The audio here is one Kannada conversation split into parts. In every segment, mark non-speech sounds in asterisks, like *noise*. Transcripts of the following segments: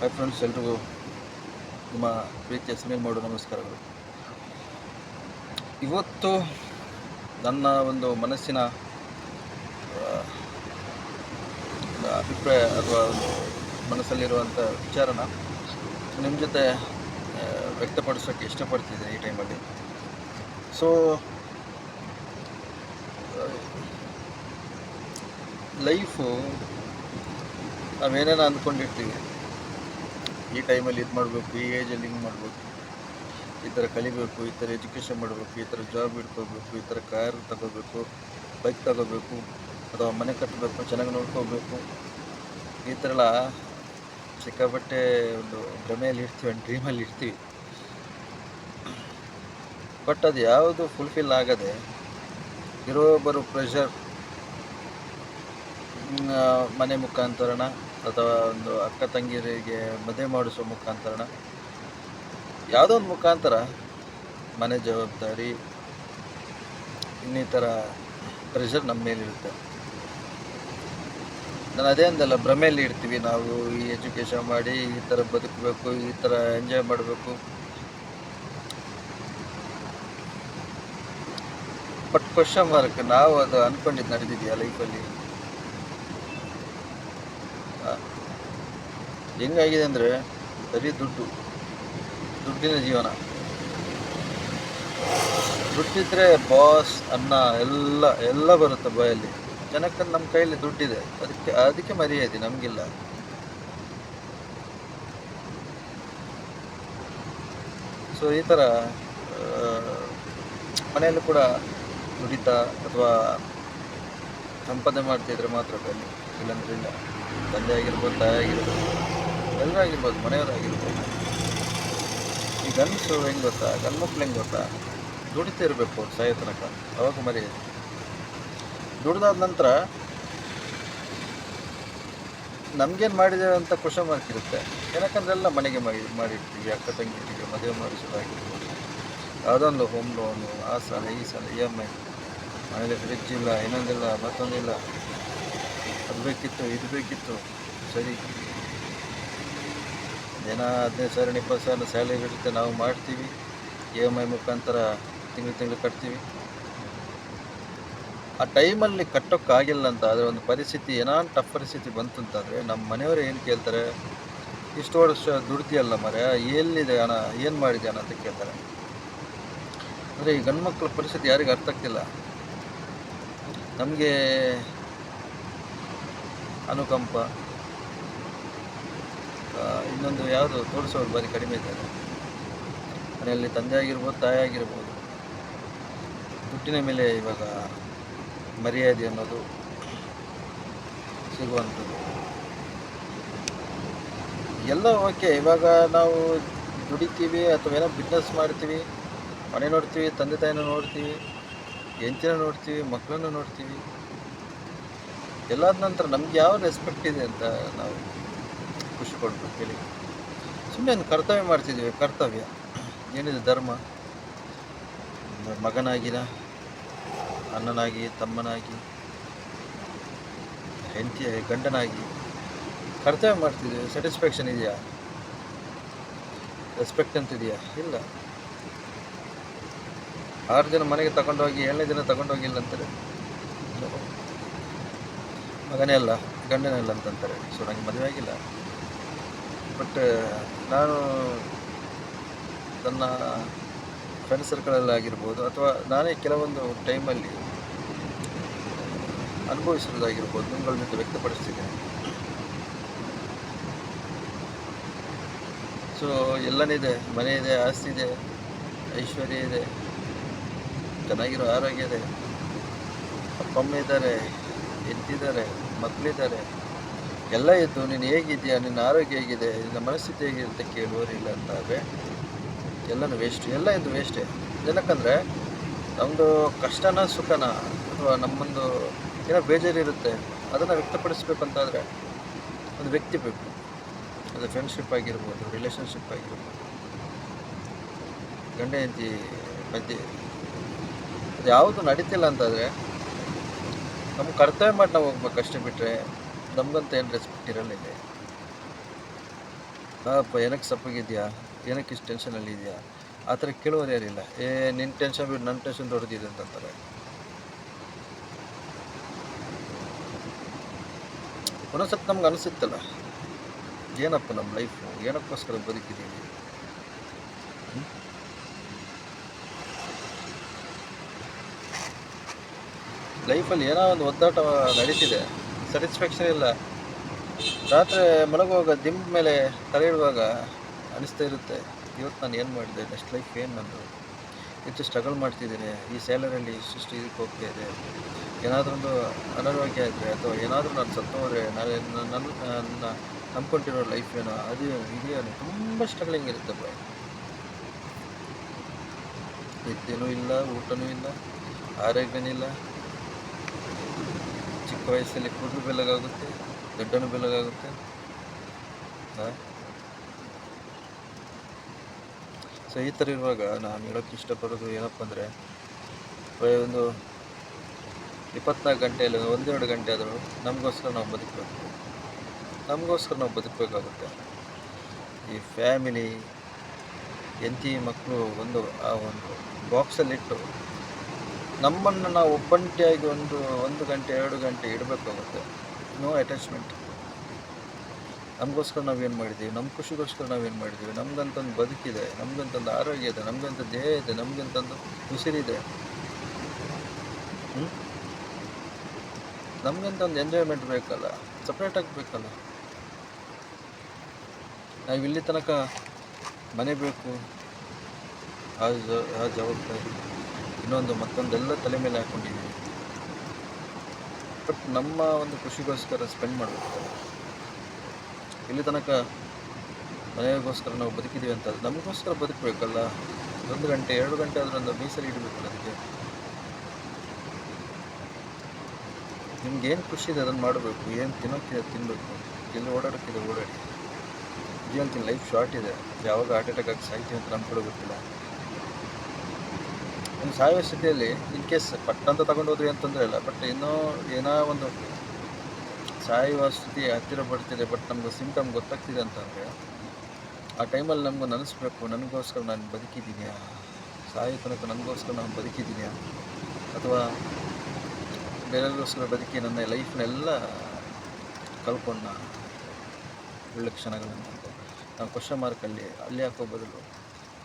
ಹಾಯ್ ಫ್ರೆಂಡ್ಸ್ ಎಲ್ರಿಗೂ ನಿಮ್ಮ ಪ್ರೀತಿಯ ಸುನೀಲ್ ಮಾಡು ನಮಸ್ಕಾರಗಳು. ಇವತ್ತು ನನ್ನ ಒಂದು ಮನಸ್ಸಿನ ಅಭಿಪ್ರಾಯ ಅಥವಾ ಮನಸ್ಸಲ್ಲಿರುವಂಥ ವಿಚಾರನ ನಿಮ್ಮ ಜೊತೆ ವ್ಯಕ್ತಪಡಿಸೋಕ್ಕೆ ಇಷ್ಟಪಡ್ತಿದ್ದೀನಿ ಈ ಟೈಮಲ್ಲಿ. ಸೊ ಲೈಫು ನಾವೇನೇನೋ ಅಂದ್ಕೊಂಡಿರ್ತೀವಿ. ಈ ಟೈಮಲ್ಲಿ ಇದು ಮಾಡಬೇಕು, ಈ ಏಜಲ್ಲಿ ಹಿಂಗೆ ಮಾಡಬೇಕು, ಈ ಥರ ಕಲಿಬೇಕು, ಈ ಥರ ಎಜುಕೇಷನ್ ಮಾಡಬೇಕು, ಈ ಥರ ಜಾಬ್ ಇಟ್ಕೋಬೇಕು ಈ ಥರ ಕಾರ್ ತಗೋಬೇಕು, ಬೈಕ್ ತಗೋಬೇಕು, ಅಥವಾ ಮನೆ ಕಟ್ಟಬೇಕು ಚೆನ್ನಾಗಿ ನೋಡ್ಕೋಬೇಕು. ಈ ಥರ ಎಲ್ಲ ಸಿಕ್ಕಾಪಟ್ಟೆ ಒಂದು ಭ್ರಮೆಯಲ್ಲಿ ಇರ್ತೀವಿ ಡ್ರೀಮಲ್ಲಿ ಇರ್ತೀವಿ. ಬಟ್ ಅದು ಯಾವುದು ಫುಲ್ಫಿಲ್ ಆಗದೆ ಇರೋ ಬರೋ ಪ್ರೆಷರ್ ಮನೆ ಮುಖಾಂತರನ ಅಥವಾ ಒಂದು ಅಕ್ಕ ತಂಗಿಯರಿಗೆ ಮದುವೆ ಮಾಡಿಸೋ ಮುಖಾಂತರ ಯಾವುದೋ ಒಂದು ಮುಖಾಂತರ ಮನೆ ಜವಾಬ್ದಾರಿ, ಇನ್ನಿತರ ಪ್ರೆಷರ್ ನಮ್ಮ ಮೇಲಿರುತ್ತೆ. ನಾನು ಅದೇ ಅಂದಲ್ಲ, ಭ್ರಮೆಯಲ್ಲಿ ಇರ್ತೀವಿ. ನಾವು ಈ ಎಜುಕೇಷನ್ ಮಾಡಿ ಈ ಥರ ಬದುಕಬೇಕು, ಈ ಥರ ಎಂಜಾಯ್ ಮಾಡಬೇಕು. ಬಟ್ ಕ್ವಶನ್ ಮಾರ್ಕ್ ನಾವು ಅದು ಅಂದ್ಕೊಂಡಿದ್ದು ನಡೆದಿದೆಯಾ ಲೈಫಲ್ಲಿ ಹೆಂಗಾಗಿದೆ ಅಂದರೆ ಬರೀ ದುಡ್ಡು, ದುಡ್ಡಿನ ಜೀವನ. ದುಡ್ಡಿದ್ರೆ ಬಾಸ್ ಅನ್ನ ಎಲ್ಲ ಎಲ್ಲ ಬರುತ್ತೆ ಬಾಯಲ್ಲಿ. ಜನಕ್ಕೆ ನಮ್ಮ ಕೈಯಲ್ಲಿ ದುಡ್ಡಿದೆ. ಅದಕ್ಕೆ ಅದಕ್ಕೆ ಮರ್ಯಾದೆ ನಮಗಿಲ್ಲ. ಸೊ ಈ ಥರ ಮನೆಯಲ್ಲೂ ಕೂಡ ದುಡಿತ ಅಥವಾ ಸಂಪಾದನೆ ಮಾಡ್ತಿದ್ರೆ ಮಾತ್ರ ಬನ್ನಿ ಇಲ್ಲಾಂದ್ರೆ ಇಲ್ಲ. ತಂದೆ ಆಗಿರ್ಬೋದು, ತಾಯಿ ಆಗಿರ್ಬೋದು. ಎಲ್ಲರೂ ಆಗಿರ್ಬೋದು ಮನೆಯವರಾಗಿರ್ಬೋದು. ಈ ಗಂಡಸು ಹೆಂಗೆ ಗೊತ್ತಾ? ಗಂಡ್ಮಕ್ಳು ಹೆಂಗೆ ಗೊತ್ತಾ? ದುಡಿತಾ ಇರಬೇಕು ಸಾಯೋ ತನಕ, ಅವಾಗ ಮರಿ. ದುಡ್ದಾದ ನಂತರ ನಮ್ಗೇನು ಮಾಡಿದ್ದೇವೆ ಅಂತ ಖುಷಿ ಮಾರ್ಕ್ ಇರುತ್ತೆ. ಏನಕ್ಕಂದ್ರೆ ಎಲ್ಲ ಮನೆಗೆ ಮಾಡಿ ಮಾಡಿರ್ತೀವಿ, ಅಕ್ಕ ತಂಗಿರ್ತೀವಿ ಮದುವೆ ಮಾಡಿಸೋದಾಗಿರ್ಬೋದು ಯಾವುದೊಂದು ಹೋಮ್ ಲೋನು ಆ ಸಾಲ ಈ ಸಾಲ ಇ ಎಂ ಐ ಮನೇಲಿ ಫ್ರಿಜ್ ಇಲ್ಲ, ಇನ್ನೊಂದಿಲ್ಲ, ಮತ್ತೊಂದಿಲ್ಲ. ಅದು ಬೇಕಿತ್ತು, ಇದು ಬೇಕಿತ್ತು, ಸರಿ. ದಿನ ಹದಿನೈದು ಸಾವಿರ, ಇಪ್ಪತ್ತು ಸಾವಿರ ಸ್ಯಾಲರಿ ಇರುತ್ತೆ ನಾವು ಮಾಡ್ತೀವಿ. ಇ ಎಂ ಐ ಮುಖಾಂತರ ತಿಂಗಳು ತಿಂಗಳು ಕಟ್ತೀವಿ. ಆ ಟೈಮಲ್ಲಿ ಕಟ್ಟೋಕ್ಕಾಗಿಲ್ಲ ಅಂತ ಆದರೆ ಒಂದು ಪರಿಸ್ಥಿತಿ ಏನಾನ್ ಟಫ್ ಪರಿಸ್ಥಿತಿ ಬಂತು ಅಂತಂದರೆ ನಮ್ಮ ಮನೆಯವರು ಏನು ಕೇಳ್ತಾರೆ? ಇಷ್ಟು ವರ್ಷ ದುಡ್ದಿಯಲ್ಲ ಮರ ಎಲ್ಲಿದೆ ಅಣ್ಣ ಏನು ಮಾಡಿದೆ ಅಣ್ಣ ಅಂತ ಕೇಳ್ತಾರೆ. ಅಂದರೆ ಈ ಗಂಡು ಮಕ್ಕಳ ಪರಿಸ್ಥಿತಿ ಯಾರಿಗೂ ಅರ್ಥ ಆಗ್ತಿಲ್ಲ. ನಮಗೆ ಅನುಕಂಪ ಇನ್ನೊಂದು ಯಾವುದು ತೋರಿಸೋರು ಬಾರಿ ಕಡಿಮೆ ಇದ್ದಾರೆ. ಮನೆಯಲ್ಲಿ ತಂದೆ ಆಗಿರ್ಬೋದು ತಾಯಿ ಆಗಿರ್ಬೋದು ದುಡ್ಡಿನ ಮೇಲೆ ಇವಾಗ ಮರ್ಯಾದೆ ಅನ್ನೋದು ಸಿಗುವಂಥದ್ದು. ಎಲ್ಲ ಓಕೆ, ಇವಾಗ ನಾವು ದುಡಿತೀವಿ ಅಥವಾ ಏನೋ ಬಿಸ್ನೆಸ್ ಮಾಡ್ತೀವಿ, ಮನೆ ನೋಡ್ತೀವಿ, ತಂದೆ ತಾಯಿನ ನೋಡ್ತೀವಿ ಹೆಂಚಿನ ನೋಡ್ತೀವಿ, ಮಕ್ಕಳನ್ನು ನೋಡ್ತೀವಿ. ಎಲ್ಲಾದ ನಂತರ ನಮ್ಗೆ ಯಾವ ರೆಸ್ಪೆಕ್ಟ್ ಇದೆ ಅಂತ ನಾವು ಖುಷಿ ಪಡ್ಬೇಕು ಕೇಳಿ. ಸುಮ್ಮನೆ ಒಂದು ಕರ್ತವ್ಯ ಮಾಡ್ತಿದ್ದೀವಿ ಕರ್ತವ್ಯ. ಏನಿದೆ ಧರ್ಮ? ಮಗನಾಗಿನ, ಅಣ್ಣನಾಗಿ, ತಮ್ಮನಾಗಿ, ಹೆಂಡತಿ, ಗಂಡನಾಗಿ ಕರ್ತವ್ಯ ಮಾಡ್ತಿದ್ದೀವಿ ಸ್ಯಾಟಿಸ್ಫ್ಯಾಕ್ಷನ್ ಇದೆಯಾ? ರೆಸ್ಪೆಕ್ಟ್ ಅಂತ ಇದೆಯಾ ಇಲ್ಲ. ಆರು ಜನ ಮನೆಗೆ ತಗೊಂಡೋಗಿ, ಏಳನೇ ದಿನ ತಗೊಂಡೋಗಿಲ್ಲ ಅಂತಾರೆ. ಮಗನೇ ಅಲ್ಲ, ಗಂಡನೇ ಅಲ್ಲ ಅಂತಂತಾರೆ. ಸೊ ನನಗೆ ಮದುವೆ ಆಗಿಲ್ಲ. ಬಟ್ ನಾನು ನನ್ನ ಫ್ರೆಂಡ್ ಸರ್ಕಲಲ್ಲಿ ಆಗಿರ್ಬೋದು ಅಥವಾ ನಾನೇ ಕೆಲವೊಂದು ಟೈಮಲ್ಲಿ ಅನುಭವಿಸಿರೋದಾಗಿರ್ಬೋದು ನಿಮ್ಗಳ ಜೊತೆ ವ್ಯಕ್ತಪಡಿಸ್ತಿದ್ದೇನೆ. ಸೊ ಎಲ್ಲನಿದೆ ಮನೆ ಇದೆ, ಆಸ್ತಿ ಇದೆ, ಐಶ್ವರ್ಯ ಇದೆ, ಚೆನ್ನಾಗಿರೋ ಆರೋಗ್ಯ ಇದೆ. ಅಪ್ಪ, ಅಮ್ಮ ಇದ್ದಾರೆ ಹೆಂಡತಿದ್ದಾರೆ ಮಕ್ಕಳಿದ್ದಾರೆ ಎಲ್ಲ ಇದ್ದು ನೀನು ಹೇಗಿದೆಯಾ ನಿನ್ನ ಆರೋಗ್ಯ ಹೇಗಿದೆ? ನಿನ್ನ ಮನಸ್ಥಿತಿ ಹೇಗಿದೆ ಅಂತ ಕೇಳುವರಿಲ್ಲ ಅಂತಾದರೆ ಎಲ್ಲನೂ ವೇಸ್ಟ್ ಎಲ್ಲ ಇದು ವೇಸ್ಟೇ ಏನಕ್ಕಂದರೆ ನಮ್ಮದು ಕಷ್ಟನ ಸುಖನ? ಅಥವಾ ನಮ್ಮೊಂದು ಏನೋ ಬೇಜಾರಿರುತ್ತೆ? ಅದನ್ನು ವ್ಯಕ್ತಪಡಿಸ್ಬೇಕಂತಾದರೆ ಒಂದು ವ್ಯಕ್ತಿ ಬೇಕು. ಅದು ಫ್ರೆಂಡ್ಶಿಪ್ ಆಗಿರ್ಬೋದು ರಿಲೇಷನ್ಶಿಪ್ ಆಗಿರ್ಬೋದು. ಗಂಡ, ಹೆಂಡತಿ ಮಧ್ಯೆ ಅದು ಯಾವುದು ನಡೀತಿಲ್ಲ ಅಂತಾದರೆ ನಮ್ಮ ಕರ್ತವ್ಯ ಮಾಡಿ ನಾವು ಹೋಗ್ಬೇಕು ಅಷ್ಟೇ ಬಿಟ್ಟರೆ ನಮಗಂತ ಏನು ರೆಸ್ಪೆಕ್ಟ್ ಇರಲ್ಲ ಇಲ್ಲಿ. ಹಾಪ್ಪ ಏನಕ್ಕೆ ಸಪ್ಪಗಿದೆಯಾ? ಏನಕ್ಕೆ ಇಷ್ಟು ಟೆನ್ಷನಲ್ಲಿ ಇದೆಯಾ? ಆ ಥರ ಕೇಳೋರು ಯಾರಿಲ್ಲ ಏ ನಿನ್ನ ಟೆನ್ಷನ್ ಬಿಟ್ಟು ನನ್ನ ಟೆನ್ಷನ್ ದೊಡ್ಡದಿದೆ ಅಂತಂತಾರೆ. ಒಂದೊಂದ್ಸತಿ ನಮ್ಗೆ ಅನಿಸುತ್ತಲ್ಲ. ಏನಪ್ಪ ನಮ್ಮ ಲೈಫು ಏನಕ್ಕೋಸ್ಕರ ಬದುಕಿದ್ದೀವಿ? ಲೈಫಲ್ಲಿ ಏನೋ ಒಂದು ಒದ್ದಾಟ ನಡೀತಿದೆ. ಸ್ಯಾಟಿಸ್ಫ್ಯಾಕ್ಷನ್ ಇಲ್ಲ. ರಾತ್ರಿ ಮಲಗುವಾಗ ದಿಂಬ ಮೇಲೆ ತಲೆ ಇಡುವಾಗ ಅನಿಸ್ತಾ ಇರುತ್ತೆ. ಇವತ್ತು ನಾನು ಏನು ಮಾಡಿದೆ? ನೆಕ್ಸ್ಟ್ ಲೈಫ್ ಏನು ನಂದು? ಹೆಚ್ಚು ಸ್ಟ್ರಗಲ್ ಮಾಡ್ತಿದ್ದೀನಿ. ಈ ಸ್ಯಾಲರಿಯಲ್ಲಿ ಇಷ್ಟಿಷ್ಟು ಇದಕ್ಕೆ ಹೋಗ್ತಾ ಇದೆ. ಏನಾದರೂ ಒಂದು ಅನಾರೋಗ್ಯ ಇದ್ದರೆ ಅಥವಾ ಏನಾದರೂ ನಾನು ಸತ್ತು ಹೋದರೆ ನಾನು ನನ್ನ ನನ್ನ ನಂಬ್ಕೊಂಡಿರೋ ಲೈಫ್ ಏನೋ, ಅದು ಇದೆಯೋ ತುಂಬ ಸ್ಟ್ರಗಲಿಂಗ್ ಇರುತ್ತೆ ಬಾಯ್ ನಿದ್ದೆನೂ ಇಲ್ಲ, ಊಟನೂ ಇಲ್ಲ, ಆರೋಗ್ಯನೂ ಇಲ್ಲ. ಚಿಕ್ಕ ವಯಸ್ಸಲ್ಲಿ ಕೂದಲು ಬೆಲ್ಲಗಾಗುತ್ತೆ, ದೊಡ್ಡನು ಬೆಲ್ಲಗಾಗುತ್ತೆ. ಸೊ ಈ ಥರ ಇರುವಾಗ ನಾನು ಹೇಳೋಕ್ಕೆ ಇಷ್ಟಪಡೋದು ಏನಪ್ಪ ಅಂದರೆ ಒಂದು ಇಪ್ಪತ್ನಾಲ್ಕು ಗಂಟೆಯಲ್ಲಿ ಒಂದೆರಡು ಗಂಟೆ ಆದರೂ ನಮಗೋಸ್ಕರ ನಾವು ಬದುಕಬೇಕು. ನಮಗೋಸ್ಕರ ನಾವು ಬದುಕಬೇಕಾಗುತ್ತೆ. ಈ ಫ್ಯಾಮಿಲಿ ಎಂತಿ ಮಕ್ಕಳು ಒಂದು, ಆ ಒಂದು ಬಾಕ್ಸಲ್ಲಿಟ್ಟು ನಮ್ಮನ್ನು ನಾವು ಒಬ್ಬಂಟಿಯಾಗಿ ಒಂದು ಒಂದು ಗಂಟೆ, ಎರಡು ಗಂಟೆ ಇಡಬೇಕಾಗುತ್ತೆ. ನೋ ಅಟ್ಯಾಚ್ಮೆಂಟ್ ನಮಗೋಸ್ಕರ ನಾವೇನು ಮಾಡಿದ್ದೀವಿ? ನಮ್ಮ ಖುಷಿಗೋಸ್ಕರ ನಾವೇನು ಮಾಡಿದ್ದೀವಿ? ನಮಗಂತಂದು ಬದುಕಿದೆ ನಮಗಂತಂದು ಆರೋಗ್ಯ ಇದೆ ನಮಗಂತ ದೇಹ ಇದೆ, ನಮಗಂತಂದು ಉಸಿರಿದೆ. ಹ್ಞೂ ನಮಗಂತಂದು ಎಂಜಾಯ್ಮೆಂಟ್ ಬೇಕಲ್ಲ ಸಪ್ರೇಟ್ ಆಗಬೇಕಲ್ಲ ನಾವು ಇಲ್ಲಿ ತನಕ ಮನೆ ಬೇಕು ಆ ಜವಾಬ್ದಾರಿ. ಇನ್ನೊಂದು ಮತ್ತೊಂದೆಲ್ಲ ತಲೆ ಮೇಲೆ ಹಾಕ್ಕೊಂಡಿದ್ದೀವಿ ಬಟ್ ನಮ್ಮ ಒಂದು ಖುಷಿಗೋಸ್ಕರ ಸ್ಪೆಂಡ್ ಮಾಡಬೇಕು. ಇಲ್ಲಿ ತನಕ ಮನೆಗೋಸ್ಕರ ನಾವು ಬದುಕಿದ್ದೀವಿ ಅಂತ ನಮಗೋಸ್ಕರ ಬದುಕಬೇಕಲ್ಲ? ಒಂದು ಗಂಟೆ, ಎರಡು ಗಂಟೆ ಆದರೂ ಒಂದು ಮೀಸಲು ಇಡಬೇಕಲ್ಲ ಅದಕ್ಕೆ. ನಿಮ್ಗೇನು ಖುಷಿ ಇದೆ ಅದನ್ನು ಮಾಡಬೇಕು, ಏನು ತಿನ್ನೋಕ್ಕಿದೆ ತಿನ್ನಬೇಕು ಎಲ್ಲಿ ಓಡಾಡೋಕ್ಕಿದೆ ಓಡಾಡಿ. ಜೀವಂತಿನ ಲೈಫ್ ಶಾರ್ಟ್ ಇದೆ. ಯಾವಾಗ ಹಾರ್ಟ್ ಅಟ್ಯಾಕ್ ಆಗಿ ಸಾಯ್ತೀವಿ ಅಂತ ನಮ್ಗೆ ಗೊತ್ತಿಲ್ಲ. ಇನ್ನು ಸಾಯುವ ಸ್ಥಿತಿಯಲ್ಲಿ ಇನ್ ಕೇಸ್ ಪಟ್ಟಂತ ತಗೊಂಡು ಹೋದ್ವಿ ಅಂತಂದ್ರೆ ಇಲ್ಲ ಬಟ್ ಇನ್ನೂ ಏನೋ ಒಂದು ಸಾಯುವ ಸ್ಥಿತಿ ಹತ್ತಿರ ಬರ್ತಿದೆ ಬಟ್ ನಮ್ಗೆ ಸಿಂಟಮ್ ಗೊತ್ತಾಗ್ತಿದೆ ಅಂತಂದರೆ, ಆ ಟೈಮಲ್ಲಿ ನಮ್ಗೆ ನೆನೆಸ್ಬೇಕು, ನನಗೋಸ್ಕರ ನಾನು ಬದುಕಿದ್ದೀನಿಯಾ? ಸಾಯೋ ತನಕ ನನಗೋಸ್ಕರ ನಾನು ಬದುಕಿದ್ದೀನಿಯಾ? ಅಥವಾ ಬೇರೆಯವರಿಗೋಸ್ಕರ ಬದುಕಿ ನನ್ನ ಲೈಫ್ನೆಲ್ಲ ಕಳ್ಕೊಂಡ ಒಳ್ಳೆ ಕ್ಷಣಗಳನ್ನು ಅಂತ ನಾವು ಕ್ವಶನ್ ಮಾರ್ಕಲ್ಲಿ ಅಲ್ಲಿ ಹಾಕೋ ಬದಲು,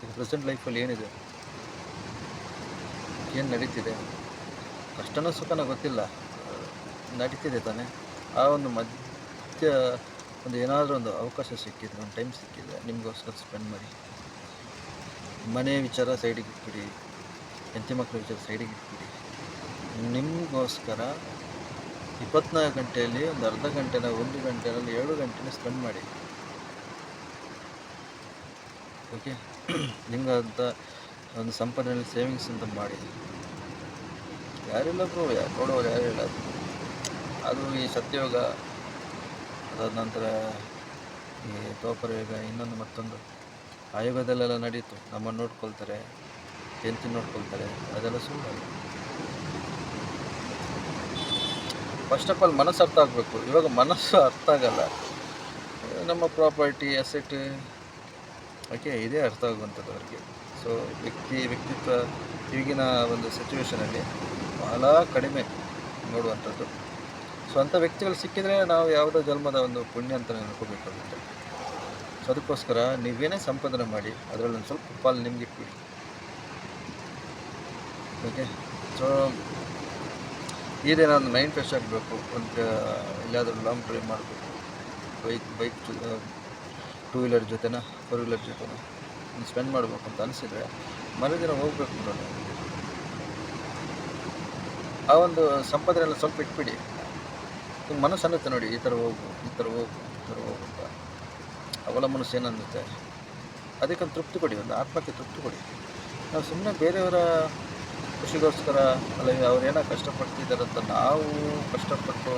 ಈಗ ಪ್ರೆಸೆಂಟ್ ಲೈಫಲ್ಲಿ ಏನಿದೆ? ಏನು ನಡೀತಿದೆ? ಕಷ್ಟನೋ ಸುಖನೋ ಗೊತ್ತಿಲ್ಲ. ನಡೀತಿದೆ ತಾನೇ. ಆ ಒಂದು ಮಧ್ಯ ಒಂದು ಏನಾದರೂ ಒಂದು ಅವಕಾಶ ಸಿಕ್ಕಿದ್ರೆ, ಒಂದು ಟೈಮ್ ಸಿಕ್ಕಿದೆ ನಿಮಗೋಸ್ಕರ ಸ್ಪೆಂಡ್ ಮಾಡಿ. ಮನೆ ವಿಚಾರ ಸೈಡಿಗೆ ಇಟ್ಬಿಡಿ. ಹೆಂಡತಿ ಮಕ್ಕಳ ವಿಚಾರ ಸೈಡಿಗೆ ಇಟ್ಬಿಡಿ. ನಿಮಗೋಸ್ಕರ ಇಪ್ಪತ್ನಾಲ್ಕು ಗಂಟೆಯಲ್ಲಿ ಒಂದು ಅರ್ಧ ಗಂಟೆನ ಒಂದು ಗಂಟೆನಲ್ಲಿ ಏಳು ಗಂಟೆನ ಸ್ಪೆಂಡ್ ಮಾಡಿ. ಓಕೆ *clears throat* ನಿಮ್ಗಂತ ಒಂದು ಸಂಪಾದನೆಯಲ್ಲಿ ಸೇವಿಂಗ್ಸ್ ಅಂತ ಮಾಡಿ. ಯಾರಿಲ್ಲ ಬ್ರೋ ಯಾರು ಇಲ್ಲ. ಅದು ಈ ಸತ್ಯಯೋಗ ಅದಾದ ನಂತರ ಈ ತೋಪರ ಯುಗ, ಇನ್ನೊಂದು ಮತ್ತೊಂದು. ಆ ನಡೀತು. ನಮ್ಮನ್ನು ನೋಡ್ಕೊಳ್ತಾರೆ, ಹೆಂಡತಿ ನೋಡ್ಕೊಳ್ತಾರೆ, ಅದೆಲ್ಲ ಸುಳ್ಳು ಫಸ್ಟ್ ಆಫ್ ಆಲ್ ಮನಸ್ಸು ಅರ್ಥ ಆಗಬೇಕು. ಇವಾಗ ಮನಸ್ಸು ಅರ್ಥ ಆಗಲ್ಲ. ನಮ್ಮ ಪ್ರಾಪರ್ಟಿ ಅಸೆಟ್ ಓಕೆ ಇದೇ ಅರ್ಥ ಆಗುವಂಥದ್ದು ಅವರಿಗೆ. ಸೊ ವ್ಯಕ್ತಿ, ವ್ಯಕ್ತಿತ್ವ ಈಗಿನ ಒಂದು ಸಿಚುವೇಷನಲ್ಲಿ ಬಹಳ ಕಡಿಮೆ ನೋಡುವಂಥದ್ದು. ಸೊ ಅಂಥ ವ್ಯಕ್ತಿಗಳು ಸಿಕ್ಕಿದರೆ ನಾವು ಯಾವುದೋ ಜನ್ಮದ ಒಂದು ಪುಣ್ಯ ಅಂತ ನೆನ್ಕೋಬೇಕಾಗುತ್ತೆ ಸೊ ಅದಕ್ಕೋಸ್ಕರ ನೀವೇನೇ ಸಂಪಾದನೆ ಮಾಡಿ, ಅದರಲ್ಲಿ ಒಂದು ಸ್ವಲ್ಪ ಪಾಲು ನಿಮಗೆ ಇಟ್ಬಿಡಿ. ಓಕೆ ಸೊ ಇದೇ ಒಂದು ಮೈಂಡ್ ಫ್ರೆಶ್ ಆಗಬೇಕು, ಒಂದು ಎಲ್ಲಾದರೂ ಲಾಂಗ್ ಡ್ರೈವ್ ಮಾಡಬೇಕು. ಬೈಕ್ ಬೈಕ್ ಟೂ ವೀಲರ್ ಜೊತೆನ ಫೋರ್ ವೀಲರ್ ಜೊತೆನ ಸ್ಪೆಂಡ್ ಮಾಡಬೇಕು ಅಂತ ಅನಿಸಿದರೆ ಮರುದಿನ ಹೋಗ್ಬೇಕು ನೋಡಿ. ಆ ಒಂದು ಸಂಪಾದನೆಲ್ಲ ಸ್ವಲ್ಪ ಇಟ್ಬಿಡಿ ನಿಮ್ಮ ಮನಸ್ಸು ಅನ್ನುತ್ತೆ ನೋಡಿ, ಈ ಥರ ಹೋಗು, ಈ ಥರ ಹೋಗು, ಈ ಥರ ಹೋಗು ಅಂತ. ಅವಳ ಮನಸ್ಸು ಏನನ್ನುತ್ತೆ? ಅದಕ್ಕೊಂದು ತೃಪ್ತಿ ಕೊಡಿ, ಒಂದು ಆತ್ಮಕ್ಕೆ ತೃಪ್ತಿ ಕೊಡಿ. ನಾವು ಸುಮ್ಮನೆ ಬೇರೆಯವರ ಖುಷಿಗೋಸ್ಕರ ಅಲ್ಲ ಅವ್ರೇನೋ ಕಷ್ಟಪಡ್ತಿದ್ದಾರಂತ ನಾವು ಕಷ್ಟಪಟ್ಟು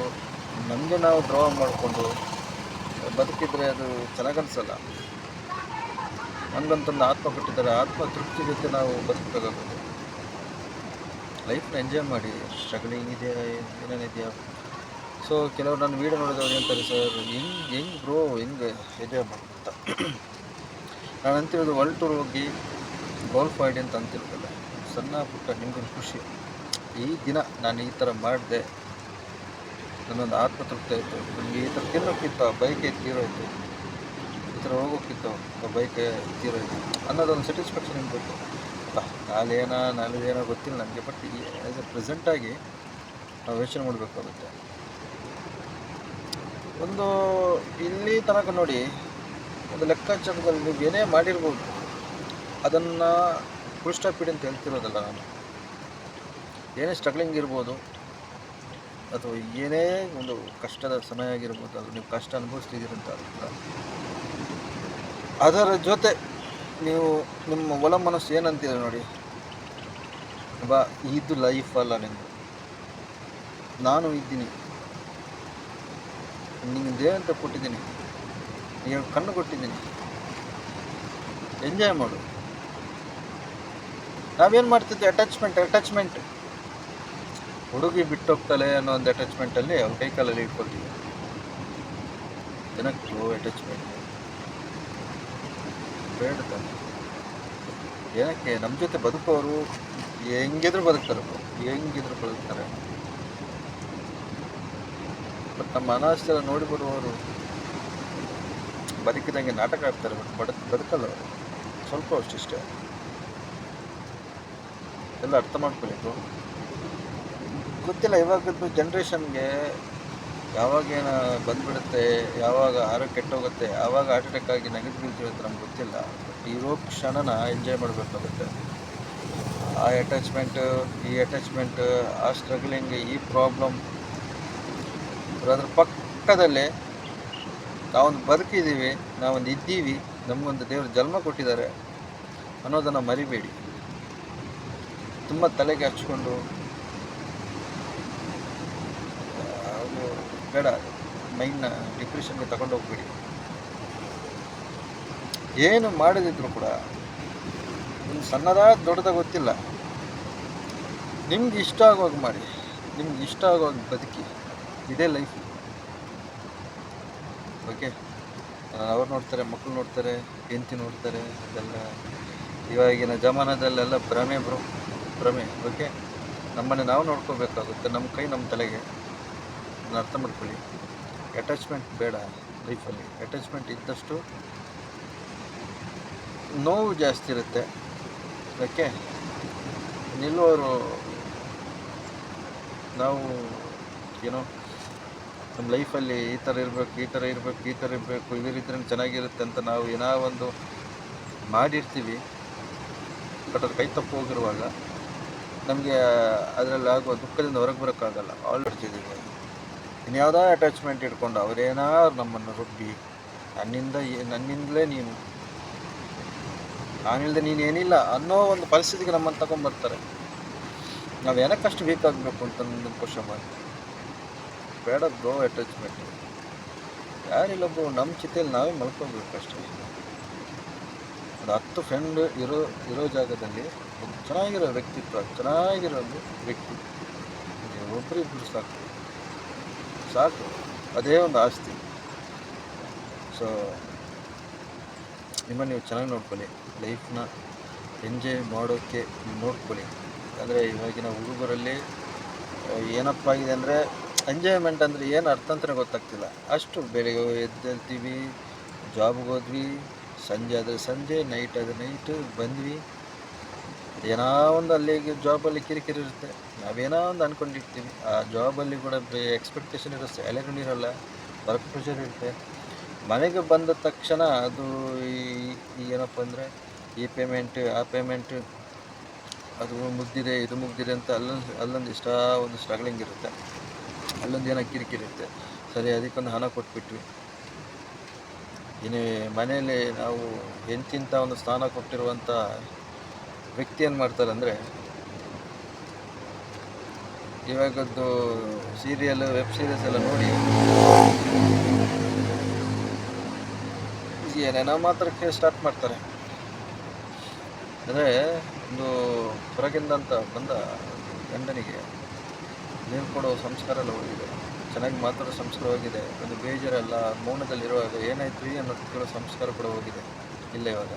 ನಮಗೆ ನಾವು ದ್ರೋಹ ಮಾಡಿಕೊಂಡು ಬದುಕಿದರೆ ಅದು ಚೆನ್ನಾಗನ್ಸಲ್ಲ ನಮಗಂತಂದು ಆತ್ಮ ಕೊಟ್ಟಿದ್ದಾರೆ, ಆತ್ಮ ತೃಪ್ತಿ ಜೊತೆ ನಾವು ಬದುಕಬೇಕಾಗುತ್ತೆ. ಲೈಫ್ನ ಎಂಜಾಯ್ ಮಾಡಿ, ಸ್ಟ್ರಗಲಿಂಗ್ ಇದೆಯಾ ಏನೇನಿದೆಯಾ ಸೊ ಕೆಲವರು ನನ್ನ ವೀಡಿಯೋ ನೋಡಿದವ್ರು ಹೇಳ್ತಾರೆ ಸರ್ ಹೆಂಗೆ ಹೆಂಗೆ ಬ್ರೋ ಹೆಂಗೆ ಎಂಜಾಯ್ ಅಂತ. ನಾನು ಅಂತಿರೋದು ವರ್ಲ್ಡ್ ಟೂರ್ ಹೋಗಿ ಗೋಲ್ಫ್ ಆಡಿ ಅಂತ ಅಂತಿರ್ತಲ್ಲ ಸಣ್ಣ ಪುಟ್ಟ ನಿಮ್ಗೊಂದು ಖುಷಿ. ಈ ದಿನ ನಾನು ಈ ಥರ ಮಾಡಿದೆ, ನನ್ನೊಂದು ಆತ್ಮತೃಪ್ತಿ ಆಯಿತು. ನನಗೆ ಈ ಥರ ತಿನ್ನೋಕ್ಕಿತ್ತು ಆ ಬೈಕ್ ತೀರೋಯ್ತು ಈ ಥರ ಹೋಗೋಕ್ಕಿತ್ತು ಆ ಬೈಕ್ ತೀರೋಯ್ತು ಅನ್ನೋದೊಂದು ಸ್ಯಾಟಿಸ್ಫ್ಯಾಕ್ಷನ್ ಇರಬೇಕು ನಾಳೆ ಏನೋ ನಾಳೆ ಏನೋ ಗೊತ್ತಿಲ್ಲ ನನಗೆ ಬಟ್ ಆ್ಯಸ್ ಎ ಪ್ರೆಸೆಂಟಾಗಿ ನಾವು ಯೋಚನೆ ಮಾಡಬೇಕಾಗುತ್ತೆ. ಒಂದು ಇಲ್ಲಿ ತನಕ ನೋಡಿ, ಒಂದು ಲೆಕ್ಕಾಚಾರದಲ್ಲಿ ನೀವು ಏನೇ ಮಾಡಿರ್ಬೋದು, ಅದನ್ನು ಫುಲ್ ಅಂತ ಹೇಳ್ತಿರೋದಲ್ಲ ನಾನು. ಏನೇ ಸ್ಟ್ರಗ್ಲಿಂಗ್ ಇರ್ಬೋದು, ಅಥವಾ ಏನೇ ಒಂದು ಕಷ್ಟದ ಸಮಯ ಆಗಿರ್ಬೋದು, ಅದು ನೀವು ಕಷ್ಟ ಅನುಭವಿಸ್ತಿದ್ದೀರಂತ ಅದರ ಜೊತೆ ನೀವು ನಿಮ್ಮ ಒಲ ಮನಸ್ಸು ಏನಂತೀರ ನೋಡಿ? ಬಾ, ಇದು ಲೈಫ್ ಅಲ್ಲ ನಿಮ್ಮದು ನಾನು ಇದ್ದೀನಿ. ನಿಂಗೆ ದೇವಂತ ಕೊಟ್ಟಿದ್ದೀನಿ. ನೀವು ಕಣ್ಣು ಕೊಟ್ಟಿದ್ದೀನಿ. ಎಂಜಾಯ್ ಮಾಡು. ನಾವೇನು ಮಾಡ್ತಿದ್ದೆ? ಅಟ್ಯಾಚ್ಮೆಂಟ್ ಅಟ್ಯಾಚ್ಮೆಂಟ್ ಹುಡುಗಿ ಬಿಟ್ಟೋಗ್ತಾಳೆ ಅನ್ನೋ ಒಂದು ಅಟ್ಯಾಚ್ಮೆಂಟಲ್ಲಿ ಅವ್ರ ಕೈ ಕಾಲಲ್ಲಿ ಇಟ್ಕೊಳ್ತೀವಿ. ಜನಕ್ಕೆ ಅಟ್ಯಾಚ್ಮೆಂಟ್ ಬೇಡ ಏನಕ್ಕೆ? ನಮ್ಮ ಜೊತೆ ಬದುಕೋರು ಹೆಂಗಿದ್ರು ಬದುಕ್ತಾರೆ ಹೆಂಗಿದ್ರು ಬದುಕ್ತಾರೆ. ಬಟ್ ನಮ್ಮ ಅನಾಸ್ತೆಲ್ಲ ನೋಡಿ ಬರುವವರು ಬದುಕಿದಂಗೆ ನಾಟಕ ಆಗ್ತಾರೆ ಬಟ್ ಬಡ, ಬದುಕಲ್ಲ ಸ್ವಲ್ಪ ಅಷ್ಟಿಷ್ಟೇ. ಎಲ್ಲ ಅರ್ಥ ಮಾಡ್ಕೊಬೇಕು ಗೊತ್ತಿಲ್ಲ ಇವಾಗದ್ದು ಜನ್ರೇಷನ್ಗೆ ಯಾವಾಗ ಏನು ಬಂದ್ಬಿಡುತ್ತೆ, ಯಾವಾಗ ಆರೋಗ್ಯ ಕೆಟ್ಟೋಗುತ್ತೆ ಆವಾಗ ಹಾರ್ಟ್ ಅಟ್ಯಾಕ್ ಆಗಿ ಬೀಳ್ತೀವಿ ಅಂತ ನಮ್ಗೆ ಗೊತ್ತಿಲ್ಲ. ಇರೋ ಕ್ಷಣನ ಎಂಜಾಯ್ ಮಾಡಬೇಕಾಗುತ್ತೆ. ಆ ಅಟ್ಯಾಚ್ಮೆಂಟ್ ಈ ಅಟ್ಯಾಚ್ಮೆಂಟ್ ಆ ಸ್ಟ್ರಗ್ಲಿಂಗ್ ಈ ಪ್ರಾಬ್ಲಮ್ ಅದ್ರ ಪಕ್ಕದಲ್ಲೇ ನಾವೊಂದು ಬದುಕಿದ್ದೀವಿ, ನಾವೊಂದು ಇದ್ದೀವಿ, ನಮಗೊಂದು ದೇವರು ಜನ್ಮ ಕೊಟ್ಟಿದ್ದಾರೆ ಅನ್ನೋದನ್ನು ಮರಿಬೇಡಿ. ತುಂಬ ತಲೆಗೆ ಹಚ್ಕೊಂಡು ಅದು ಬೇಡ ಮೈಂಡ್ನ ಡಿಪ್ರೆಷನ್ಗೆ ತಗೊಂಡು ಹೋಗ್ಬೇಡಿ. ಏನು ಮಾಡದಿದ್ರು ಕೂಡ ನಿಮ್ಮ ಸಣ್ಣದ ದೊಡ್ಡದ ಗೊತ್ತಿಲ್ಲ. ನಿಮ್ಗೆ ಇಷ್ಟ ಆಗುವಾಗ ಮಾಡಿ, ನಿಮ್ಗೆ ಇಷ್ಟ ಆಗುವಾಗ ಬದುಕಿ, ಇದೇ ಲೈಫ್ ಓಕೆ ಅವ್ರು ನೋಡ್ತಾರೆ ಮಕ್ಕಳು ನೋಡ್ತಾರೆ, ಹೆಂಡತಿ ನೋಡ್ತಾರೆ, ಅದೆಲ್ಲ ಇವಾಗಿನ ಜಮಾನದಲ್ಲೆಲ್ಲ ಭ್ರಮೆ ಬ್ರೋ ಭ್ರಮೆ ಓಕೆ ನಮ್ಮನ್ನು ನಾವು ನೋಡ್ಕೋಬೇಕಾಗುತ್ತೆ ನಮ್ಮ ಕೈ ನಮ್ಮ ತಲೆಗೆ. ಅದನ್ನ ಅರ್ಥ ಮಾಡ್ಕೊಳ್ಳಿ. ಅಟ್ಯಾಚ್ಮೆಂಟ್ ಬೇಡ ಲೈಫಲ್ಲಿ ಅಟ್ಯಾಚ್ಮೆಂಟ್ ಇದ್ದಷ್ಟು ನೋವು ಜಾಸ್ತಿ ಇರುತ್ತೆ. ಓಕೆ ನಿಲ್ಲುವರು ನಾವು ಏನೋ ನಮ್ಮ ಲೈಫಲ್ಲಿ ಈ ಥರ ಇರಬೇಕು, ಈ ಥರ ಇರಬೇಕು, ಈ ಥರ ಇರಬೇಕು ಇದರಿದ್ರೆ ಚೆನ್ನಾಗಿರುತ್ತೆ ಅಂತ ನಾವು ಏನೋ ಒಂದು ಮಾಡಿರ್ತೀವಿ. ಬಟ್ ಅದು ಕೈ ತಪ್ಪು ಹೋಗಿರುವಾಗ ನಮಗೆ ಅದರಲ್ಲಿ ಆಗುವ ದುಃಖದಿಂದ ಹೊರಗೆ ಬರೋಕ್ಕಾಗಲ್ಲ. ಆಲ್ ಹೊಡ್ತಿದ್ದೀವಿ ಇನ್ಯಾವುದೋ ಅಟ್ಯಾಚ್ಮೆಂಟ್ ಇಟ್ಕೊಂಡು ಅವರೇನಾದ್ರು ನಮ್ಮನ್ನು ರುಬ್ಬಿ, ನನ್ನಿಂದ ನನ್ನಿಂದಲೇ ನೀನು ನಾನಿಲ್ಲದೆ ನೀನು ಏನಿಲ್ಲ ಅನ್ನೋ ಒಂದು ಪರಿಸ್ಥಿತಿಗೆ ನಮ್ಮನ್ನು ತಗೊಂಡ್ಬರ್ತಾರೆ. ನಾವು ಏನಕ್ಕಷ್ಟು ವೀಕ್ ಆಗಬೇಕು ಅಂತ ನನ್ನ ಕ್ವಶನ್ ಮಾಡಿ? ಬೇಡ ಬ್ರೋ ಅಟ್ಯಾಚ್ಮೆಂಟ್ ಯಾರಿಲ್ಲ ನಮ್ಮ ಚಿತೆಯಲ್ಲಿ ನಾವೇ ಮಲ್ಕೊಬೇಕು ಅಷ್ಟೇ ಒಂದು ಹತ್ತು ಫ್ರೆಂಡ್ ಇರೋ ಇರೋ ಜಾಗದಲ್ಲಿ ಚೆನ್ನಾಗಿರೋ ವ್ಯಕ್ತಿತ್ವ, ಚೆನ್ನಾಗಿರೋ ಒಂದು ವ್ಯಕ್ತಿ ಒಬ್ಬರಿಬ್ಬರು ಸಾಕು. ಸಾಕು. ಅದೇ ಒಂದು ಆಸ್ತಿ. ಸೊ ನಿಮ್ಮನ್ನು ನೀವು ಚೆನ್ನಾಗಿ ನೋಡ್ಕೊಳ್ಳಿ. ಲೈಫ್ನ ಎಂಜಾಯ್ ಮಾಡೋಕ್ಕೆ ನೀವು ನೋಡ್ಕೊಳ್ಳಿ. ಅಂದರೆ ಇವಾಗಿನ ಹುಡುಗರಲ್ಲಿ ಏನಪ್ಪ ಆಗಿದೆ ಅಂದರೆ ಎಂಜಾಯ್ಮೆಂಟ್ ಅಂದರೆ ಏನು ಅರ್ಥ ಅಂತ ಗೊತ್ತಾಗ್ತಿಲ್ಲ. ಅಷ್ಟು ಬೆಳಿಗ್ಗೆ ಎದ್ದೇಳ್ತೀವಿ ಜಾಬ್ಗೆ ಹೋದ್ವಿ, ಸಂಜೆ ಆದರೆ ಸಂಜೆ ನೈಟ್ ಆದರೆ ನೈಟು ಬಂದ್ವಿ. ಏನೋ ಒಂದು ಅಲ್ಲಿಗೆ ಜಾಬಲ್ಲಿ ಕಿರಿಕಿರಿ ಇರುತ್ತೆ. ನಾವೇನೋ ಒಂದು ಅಂದ್ಕೊಂಡಿರ್ತೀವಿ ಆ ಜಾಬಲ್ಲಿ ಕೂಡ ಎಕ್ಸ್ಪೆಕ್ಟೇಷನ್ ಇರೋ ಸ್ಯಾಲರಿನೂ ಇರೋಲ್ಲ ವರ್ಕ್ ಪ್ರೆಷರ್ ಇರುತ್ತೆ. ಮನೆಗೆ ಬಂದ ತಕ್ಷಣ ಅದು ಈ ಈ ಏನಪ್ಪ ಅಂದರೆ, ಈ ಪೇಮೆಂಟ್ ಆ ಪೇಮೆಂಟ್ ಅದು ಮುಗ್ದಿದೆ, ಇದು ಮುಗ್ದಿದೆ ಅಂತ ಅಲ್ಲೊಂದು ಅಲ್ಲೊಂದು ಇಷ್ಟ ಒಂದು ಸ್ಟ್ರಗ್ಲಿಂಗ್ ಇರುತ್ತೆ. ಅಲ್ಲೊಂದು ಏನೋ ಕಿರಿಕಿರಿ ಇರುತ್ತೆ. ಸರಿ, ಅದಕ್ಕೊಂದು ಹಣ ಕೊಟ್ಬಿಟ್ವಿ. ಇನ್ನು ಮನೆಯಲ್ಲಿ ನಾವು ಎಂತಿಂಥ ಒಂದು ಸ್ಥಾನ ಕೊಟ್ಟಿರುವಂಥ ವ್ಯಕ್ತಿ ಏನು ಮಾಡ್ತಾರೆ ಅಂದರೆ, ಇವಾಗದ್ದು ಸೀರಿಯಲ್ ವೆಬ್ ಸೀರೀಸ್ ಎಲ್ಲ ನೋಡಿ ಏನೇನೋ ಮಾತ್ರಕ್ಕೆ ಸ್ಟಾರ್ಟ್ ಮಾಡ್ತಾರೆ. ಅಂದರೆ ಒಂದು ಹೊರಗಿಂದ ಅಂತ ಬಂದ ಗಂಡನಿಗೆ ನೀರು ಕೊಡೋ ಸಂಸ್ಕಾರ ಎಲ್ಲ ಹೋಗಿದೆ. ಚೆನ್ನಾಗಿ ಮಾತಾಡೋ ಸಂಸ್ಕಾರ ಹೋಗಿದೆ. ಒಂದು ಬೇಜಾರೆಲ್ಲ ಮೌನದಲ್ಲಿರುವಾಗ ಏನಾಯ್ತು ಅನ್ನೋದು ಕೇಳೋ ಸಂಸ್ಕಾರ ಕೂಡ ಹೋಗಿದೆ. ಇಲ್ಲ ಇವಾಗ.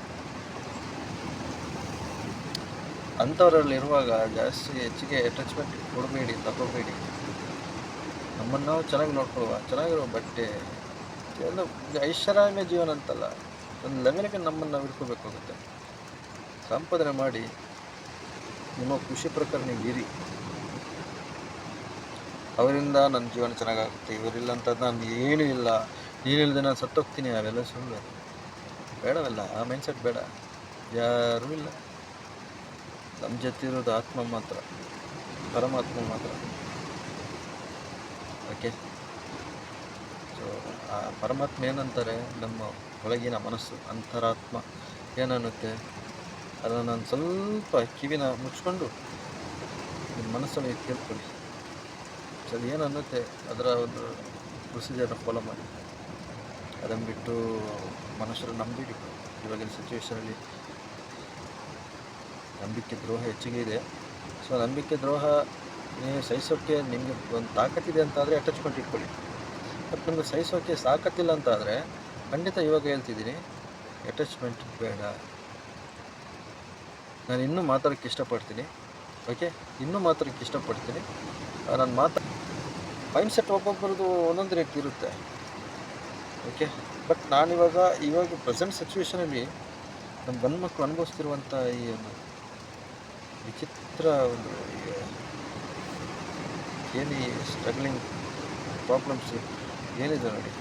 ಅಂಥವರಲ್ಲಿರುವಾಗ ಜಾಸ್ತಿ ಹೆಚ್ಚಿಗೆ ಅಟ್ಯಾಚ್ಮೆಂಟ್ ಕೊಡಬೇಡಿ ತಗೋಬೇಡಿ. ನಮ್ಮನ್ನು ನಾವು ಚೆನ್ನಾಗಿ ನೋಡ್ಕೊಳ್ಳುವ ಚೆನ್ನಾಗಿರೋ ಬಟ್ಟೆ ಎಲ್ಲ ಐಷಾರಾಮ್ಯ ಜೀವನ ಅಂತಲ್ಲ, ಒಂದು ಲೆವೆಲ್ಗೆ ನಮ್ಮನ್ನು ನಾವು ಇಟ್ಕೋಬೇಕಾಗುತ್ತೆ ಸಂಪಾದನೆ ಮಾಡಿ, ನಿಮ್ಮ ಖುಷಿ ಪ್ರಕಾರ ನೀವು ಇರಿ ಅವರಿಂದ ನನ್ನ ಜೀವನ ಚೆನ್ನಾಗಾಗುತ್ತೆ ಇವರಿಲ್ಲ ಅಂತ ನಾನು ಏನೂ ಇಲ್ಲ. ನೀನಿಲ್ಲದೆ ನಾನು ಸತ್ತೋಗ್ತೀನಿ ಅವೆಲ್ಲ ಸುಳ್ಳು. ಬೇಡವಲ್ಲ, ಆ ಮೈಂಡ್ಸೆಟ್ ಬೇಡ. ಯಾರೂ ಇಲ್ಲ. ನಮ್ಮ ಜೊತೆ ಇರೋದು ಆತ್ಮ ಮಾತ್ರ, ಪರಮಾತ್ಮ ಮಾತ್ರ. ಓಕೆ ಸೊ ಆ ಪರಮಾತ್ಮ ಏನಂತಾರೆ? ನಮ್ಮ ಒಳಗಿನ ಮನಸ್ಸು, ಅಂತರಾತ್ಮ ಏನನ್ನುತ್ತೆ? ಅದನ್ನು ನಾನು ಸ್ವಲ್ಪ ಕಿವಿನ ಮುಚ್ಕೊಂಡು ನಿಮ್ಮ ಮನಸ್ಸನ್ನು ಕೇಳ್ಕೊಳ್ಳಿ. ಸೊ ಅದು ಏನನ್ನುತ್ತೆ? ಅದರ ಒಂದು ಪ್ರೊಸೀಜರ್ನ ಫಾಲೋ ಮಾಡಿ. ಅದನ್ನು ಬಿಟ್ಟು ಮನುಷ್ಯರು ನಂಬಿಡಿ ಇವಾಗಿನ ಸಿಚುವೇಶನಲ್ಲಿ ನಂಬಿಕೆ ದ್ರೋಹ ಹೆಚ್ಚಿಗೆ ಇದೆ. ಸೊ ನಂಬಿಕೆ ದ್ರೋಹ ನೀವು ಸಹಿಸೋಕ್ಕೆ ನಿಮಗೆ ಒಂದು ತಾಕತ್ತಿದೆ ಅಂತಾದರೆ ಅಟ್ಯಾಚ್ಮೆಂಟ್ ಇಟ್ಕೊಳ್ಳಿ. ಬಟ್ ನಿಮಗೆ ಸಹಿಸೋಕ್ಕೆ ಸಾಕತ್ತಿಲ್ಲ ಅಂತಾದರೆ ಖಂಡಿತ ಇವಾಗ ಹೇಳ್ತಿದ್ದೀನಿ ಅಟ್ಯಾಚ್ಮೆಂಟ್ ಬೇಡ. ನಾನು ಇನ್ನೂ ಮಾತಾಡೋಕ್ಕೆ ಇಷ್ಟಪಡ್ತೀನಿ ಓಕೆ ಇನ್ನೂ ಮಾತಾಡೋಕ್ಕೆ ಇಷ್ಟಪಡ್ತೀನಿ. ನಾನು ಮಾತಾ ಮೈಂಡ್ ಸೆಟ್ ಒಬ್ಬೊಬ್ಬರದು ಒಂದೊಂದು ರೇಟ್ ಇರುತ್ತೆ ಓಕೆ ಬಟ್ ನಾನಿವಾಗ ಇವಾಗ ಪ್ರೆಸೆಂಟ್ ಸಿಚುವೇಷನಲ್ಲಿ ನಮ್ಮ ಗಂಡು ಮಕ್ಕಳು ಅನುಭವಿಸ್ತಿರುವಂಥ ಈ ಒಂದು ವಿಚಿತ್ರ ಒಂದು ಏನು ಈ ಸ್ಟ್ರಗ್ಲಿಂಗ್ ಪ್ರಾಬ್ಲಮ್ಸ್ ಏನಿದೆ ನೋಡಿ.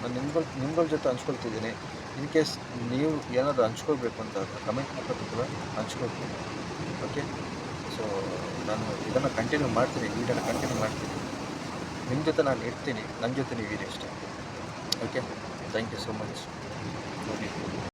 ನಾನು ನಿಮ್ಗಳ ನಿಮ್ಗಳ ಜೊತೆ ಹಂಚ್ಕೊಳ್ತಿದ್ದೀನಿ. ಇನ್ ಕೇಸ್ ನೀವು ಏನಾದರೂ ಹಂಚ್ಕೊಳ್ಬೇಕು ಅಂತ ಕಮೆಂಟ್ ಮುಖಾಂತರ ಕೂಡ ಹಂಚ್ಕೊಳ್ತೀನಿ. ಓಕೆ ಸೊ ನಾನು ಇದನ್ನು ಕಂಟಿನ್ಯೂ ಮಾಡ್ತೀನಿ ವೀಡಿಯೋನ ಕಂಟಿನ್ಯೂ ಮಾಡ್ತೀನಿ. ನಿಮ್ಮ ಜೊತೆ ನಾನು ಇರ್ತೀನಿ ನನ್ನ ಜೊತೆ ನೀವು ಇರಿ ಅಷ್ಟೇ. Okay thank you so much